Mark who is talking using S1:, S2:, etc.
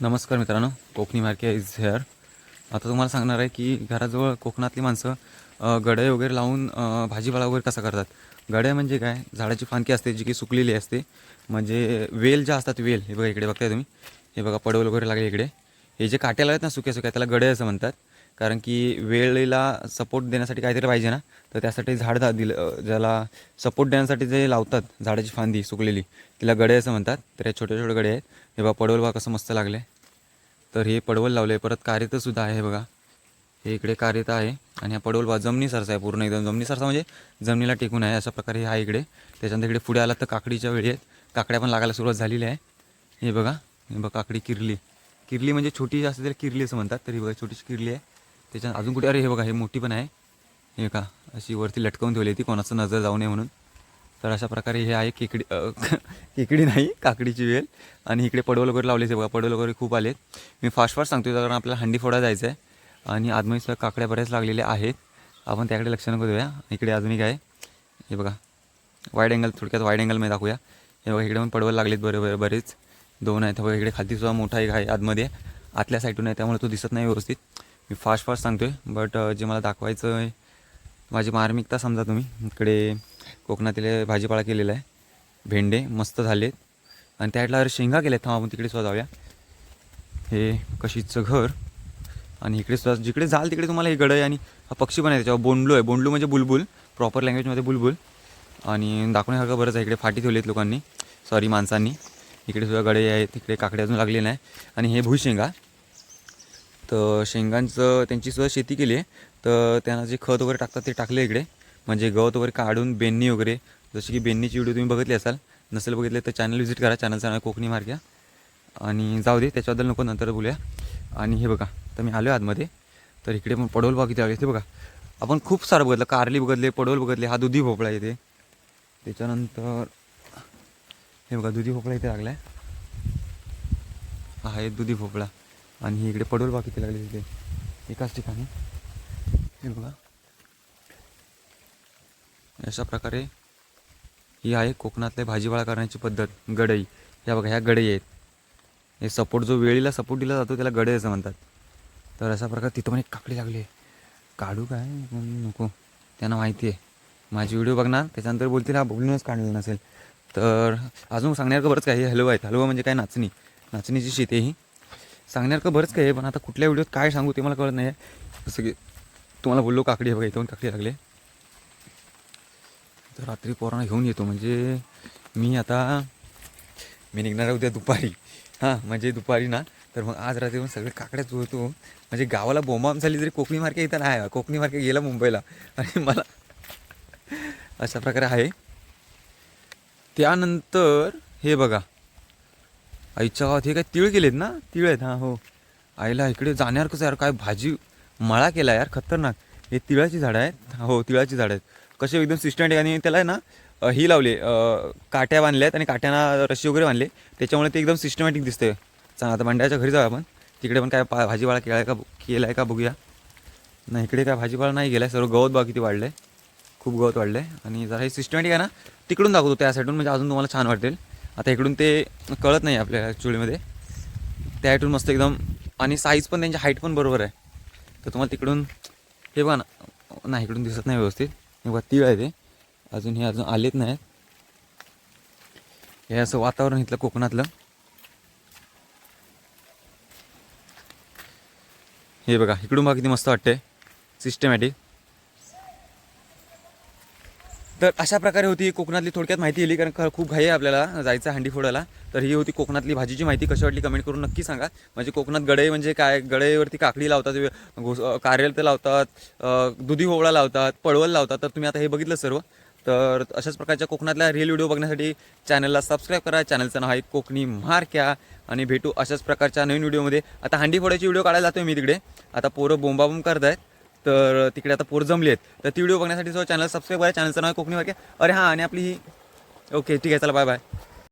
S1: नमस्कार मित्रांनो कोकणी मार्के is hair आता तुम्हाला सांगणार आहे की घराजवळ कोकणातली माणसं गडे वगैरे लावून भाजीपाला वगैरे कसा करतात? गड्या म्हणजे काय? झाडाची फांकी असते जी की सुकलेली असते. म्हणजे वेल ज्या असतात वेल हे बघा इकडे बघताय तुम्ही. हे बघा पडवल वगैरे लागले इकडे. हे जे काट्याला आहेत ना सुक्या सुक्या त्याला गडे असं म्हणतात. कारण की वेळेला सपोर्ट देण्यासाठी काहीतरी पाहिजे ना. तर त्यासाठी झाड दा- दिलं ज्याला सपोर्ट देण्यासाठी जे लावतात झाडाची फांदी सुकलेली तिला गडे असं म्हणतात. तर हे छोटे छोटे गडे आहेत. हे बघा पडवल बघा कसं मस्त लागले तर हे पडवल लावले परत कार्यतं सुद्धा आहे बघा. हे इकडे कार्यतं आहे आणि हा पडवल बा जमनीसारसा आहे पूर्ण एकदम. जमनीसारसा म्हणजे जमिनीला टेकून आहे अशा प्रकारे हे आहे इकडे. त्याच्यानंतर इकडे पुढे आला तर काकडीच्या वेळी आहेत. काकड्या पण लागायला सुरुवात झालेली आहे. हे बघा हे बघा काकडी किरली. किरली म्हणजे छोटी असते त्याला किरली असं म्हणतात. तरी बघा छोटीशी किरली आहे. त्याच्यात अजून कुठे अरे हे बघा हे मोठी पण आहे. हे का अशी वरती लटकवून ठेवली ती. कोणाचं नजर जाऊ नये म्हणून. तर अशा प्रकारे हे आहे केकडी केकडी नाही काकडीची वेल. आणि इकडे पडवल वगैरे लावले ते बघा. पडवल वगैरे खूप आलेत. मी फास्ट फास्ट सांगतो कारण आपल्याला हंडी फोडा जायचं आहे आणि आदमी काकड्या बऱ्याच लागलेल्या आहेत. आपण त्याकडे लक्ष नको देऊया. इकडे अजून एक आहे. हे बघा वाईड अँगल थोडक्यात वाईड अँगलमध्ये दाखवूया. हे बघा इकडे पण पडवल लागलेत बरे बरे बरेच. दोन आहेत. बघा इकडे खालती सुद्धा मोठा एक आहे आतमध्ये. आतल्या साईडून आहे त्यामुळे तो दिसत नाही व्यवस्थित. मी फास्ट फास्ट सांगतो आहे बट जे मला दाखवायचं आहे माझी मार्मिकता समजा तुम्ही. इकडे कोकणातील भाजीपाला केलेला आहे. भेंडे मस्त झालेत. आणि त्याला शेंगा शेंगा आहेत थांब आपण तिकडे सुद्धा जाऊया. हे कशीचं घर. आणि इकडे सुद्धा जिकडे जाल तिकडे तुम्हाला हे गड आहे आणि हा पक्षी पण आहे त्याच्यावर. बोंडलू आहे. बोंडलू म्हणजे बुलबुल. प्रॉपर लँग्वेजमध्ये बुलबुल. आणि दाखवण्यासारखं बरंच आहे. इकडे फाटी ठेवली आहेत लोकांनी. सॉरी माणसांनी. इकडे सुद्धा गडे आहेत तिकडे काकडे अजून लागले नाही. आणि हे भुईशेंगा तर शेंगांचं त्यांची सुद्धा शेती केली आहे. तर त्यांना जे खत वगैरे टाकतात ते टाकले इकडे. म्हणजे गवत वगैरे काढून बेन्नी वगैरे जशी की बेन्नीची व्हिडिओ तुम्ही बघितली असाल नसेल बघितले तर चॅनल व्हिजिट करा चॅनलचं नाव कोकणी मार्ग्या आणि जाऊ दे त्याच्याबद्दल नको नंतर बोलूया. आणि हे बघा तर मी आलो आहे आतमध्ये. तर इकडे पण पडोल बाग इथे ते बघा. आपण खूप सारं बघितलं कारली बघितले पडवल बघितले हा दुधी भोपळा येते त्याच्यानंतर हे बघा दुधी भोपळा इथे लागला आहे हा आहे दुधी भोपळा. आणि ही इकडे पडोल बाग लागले तिथे. एकाच ठिकाणी. हे बघा. अशा प्रकारे ही आहे कोकणातल्या भाजीपाला करण्याची पद्धत गडई. ह्या बघा ह्या गडई आहेत. हे सपोर्ट जो वेळीला सपोर्ट दिला जातो त्याला गडई असं म्हणतात. तर अशा प्रकारे तिथं पण एक काकडी लागली आहे. काढू काय? नको. त्यांना माहिती आहे. माझी व्हिडिओ बघणार त्याच्यानंतर बोलतील हा बोलूनच काढलेलं नसेल. तर अजून सांगण्यासारखं बरंच काही हलवा आहेत. हलवा म्हणजे काय? नाचणी. नाचणीची शेती ही. सांगण्यासारखं बरंच काही आहे पण आता कुठल्या व्हिडिओत काय सांगू ते मला कळत नाही. आहे जसं की तुम्हाला बोललो काकडी आहे बघा काकडी लागले तर रात्री पोरांना घेऊन येतो. म्हणजे मी आता मी निघणार आहे उद्या दुपारी. हां म्हणजे दुपारी ना. तर मग आज रात्री पण सगळे काकड्या चोळतो म्हणजे गावाला बोंबाम झाली तरी कोकणी मार्केट इथं नाही. कोकणी मार्केट गेला मुंबईला. आणि मला अशा प्रकारे आहे. त्यानंतर हे बघा. आईच्या गावात हे काय तिळ गेलेत ना? तिळ आहेत हां हो. आईला इकडे जाण्यावर कसं यार काय भाजी मळा केला यार खतरनाक. हे तिळाची झाडं आहेत. हो तिळाची झाडं आहेत. कसे एकदम सिस्टमॅटिक आणि त्याला आहे ना ही लावले काट्या बांधल्या आहेत आणि काट्यांना रशी वगैरे बांधले. त्याच्यामुळे ते एकदम सिस्टमॅटिक दिसते चला आता भांड्याच्या घरी जाऊया आपण. तिकडे पण काय पा भाजीपाला केला आहे का केला आहे का बघूया. नाही इकडे काय भाजीपाला नाही गेला सर्व गवत बघा किती वाढलं आहे खूप गवत वाढलं आहे आणि जरा हे सिस्टमॅटिक आहे ना तिकडून दाखवतो त्या साईडून म्हणजे अजून तुम्हाला छान वाटेल. आता इकडून ते कळत नाही आपल्या ॲक्च्युलीमध्ये त्या हाईटून मस्त एकदम आणि साईज पण त्यांची हाईट पण बरोबर आहे. तर तुम्हाला तिकडून हे बघा ना नाही इकडून दिसत नाही व्यवस्थित. हे बघा तीळ आहे ते. अजून हे अजून आलेत नाहीत. हे असं वातावरण इथलं कोकणातलं. हे बघा इकडून बघा किती मस्त वाटते सिस्टमॅटिक तर अशा प्रकारे होती कोकणातली थोडक्यात माहिती दिली कारण खूप घाई आहे आपल्याला जायचं हंडी फोडायला. तर ही होती कोकणातली भाजीची माहिती. कशी वाटली कमेंट करून नक्की सांगा. म्हणजे कोकणात गडे म्हणजे काय? गडेवरती काकडी लावतात घोस कारेल तर लावतात दुधी होवळा लावतात पळवल लावतात. तर तुम्ही आता हे बघितलं सर्व. तर अशाच प्रकारच्या कोकणातल्या रिअल व्हिडिओ बघण्यासाठी चॅनलला सबस्क्राईब करा. चॅनलचं नाव आहे कोकणी मारक्या आणि भेटू अशाच प्रकारच्या नवीन व्हिडिओमध्ये आता हंडी फोडायची व्हिडिओ काढायला जातो मी तिकडे. आता पोरं बोंबाबोंब करतायत. तर तिकडे आता पोर जमली आहेत. तर ती व्हिडिओ बघण्यासाठी चॅनल सबस्क्राईब करा. चॅनलचं नाव कोकणी वाक्य. अरे हां आणि आपली ही ओके ठीक आहे चला बाय बाय